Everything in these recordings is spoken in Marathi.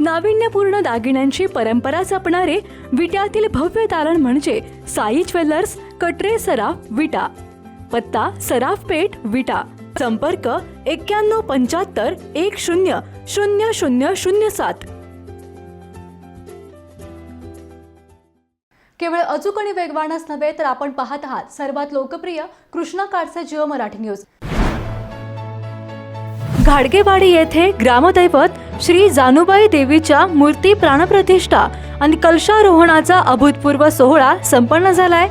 नाविन्यपूर्ण दागिन्यांची परंपरा जपणारे विट्यातील भव्य तारण म्हणजे साई ज्वेलर्स कटरे सराफ विटा पत्ता सराफ पेठ विटा संपर्क एक्क्याण्णव पंच्याहत्तर एक शून्य शून्य शून्य शून्य सात. केवळ अचूक आणि वेगवानच नव्हे तर आपण पाहत आहात सर्वात लोकप्रिय कृष्णा काडचे जिओ मराठी न्यूज. घाडगेवाडी येथे ग्रामदैवत श्री जानुबाई देवीच्या मूर्ती प्राणप्रतिष्ठा आणि कलशारोहणाचा अभूतपूर्व सोहळा संपन्न झालाय.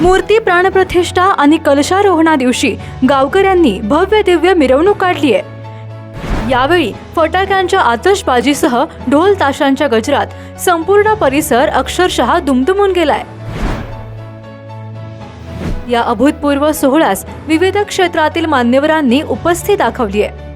मूर्ती प्राणप्रतिष्ठा आणि कलशारोहणा दिवशी गावकऱ्यांनी भव्य दिव्य मिरवणूक काढली आहे. यावेळी फटाक्यांच्या आतषबाजीसह ढोल ताशांच्या गजरात संपूर्ण परिसर अक्षरशः दुमदुमून गेलाय. या अभूतपूर्व सोहळ्यास विविध क्षेत्रातील मान्यवरांनी उपस्थिती दाखवली आहे.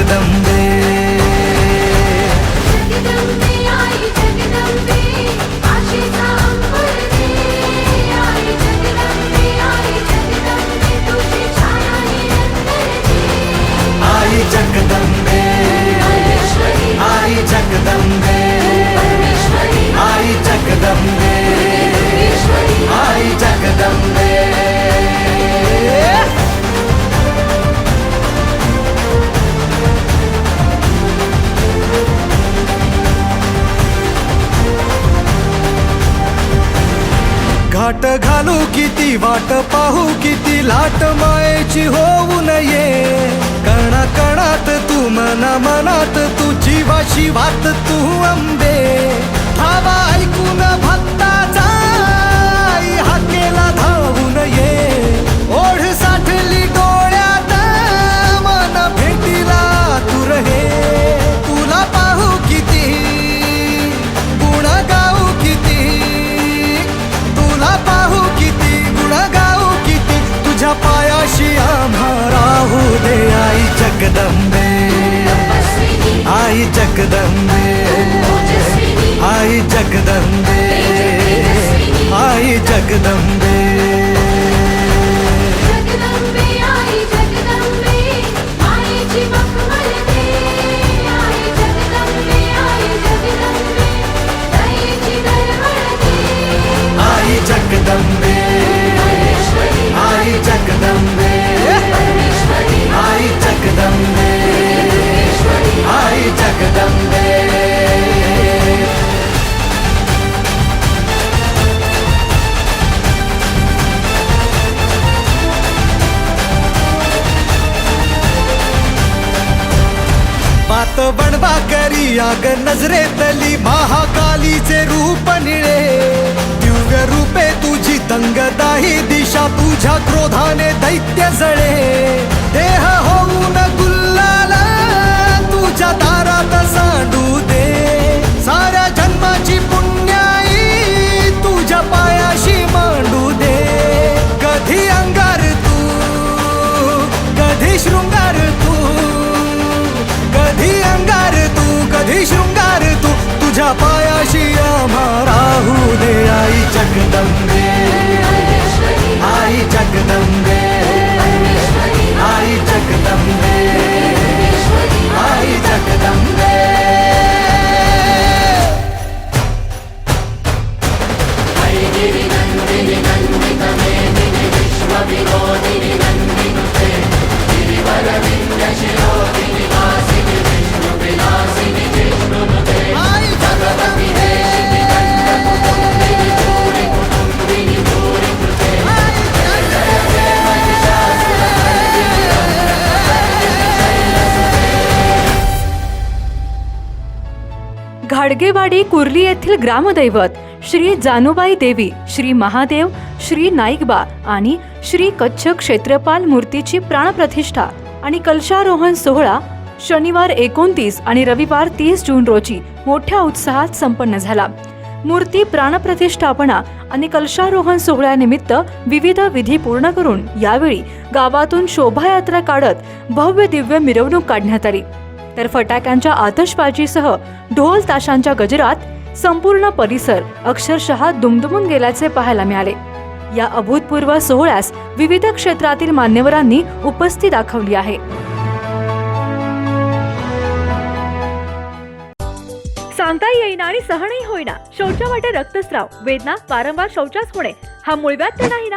आई किती वाट पाहू किती लाट मायेची होऊ नये. कणा कणात तू मना मनात तू जीवाशी वात तू अंबे जगदंबे तपस्विनी आई पात बनवा करी आग नजरेतली महाकालीचे रूप निळे. दिव्य रूपे तुझी दंगदाही दिशा तुझ्या क्रोधाने दैत्य जळे. तू कधी शृंगार तू तुझ्या पायाशी आम्हा घाडगेवाडी कुर्ली येथील ग्रामदैवत श्री जानूबाई देवी श्री महादेव श्री नाईकबा आणि श्री कच्छ क्षेत्रपाल मूर्तीची प्राणप्रतिष्ठा आणि कलशारोहण सोहळा शनिवार एकोणतीस आणि रविवार तीस जून रोजी मोठ्या उत्साहात संपन्न झाला. मूर्ती प्राणप्रतिष्ठापना आणि कलशारोहण सोहळ्यानिमित्त विविध विधी पूर्ण करून यावेळी गावातून शोभायात्रा काढत भव्य दिव्य मिरवणूक काढण्यात आली. तर फटाक्यांच्या आतषबाजीसह ढोल ताशांच्या गजरात संपूर्ण परिसर अक्षरशः दुमदुमून गेल्याचे पाहायला मिळाले. या अभूतपूर्व सोहळ्यास विविध क्षेत्रातील मान्यवरांनी उपस्थिती दाखवली आहे. सांगता येईना आणि सहनही होईना. शौचा वाटे रक्तस्राव. वेदना वारंवार शौचास होणे हा मूळव्याध तर नाही ना?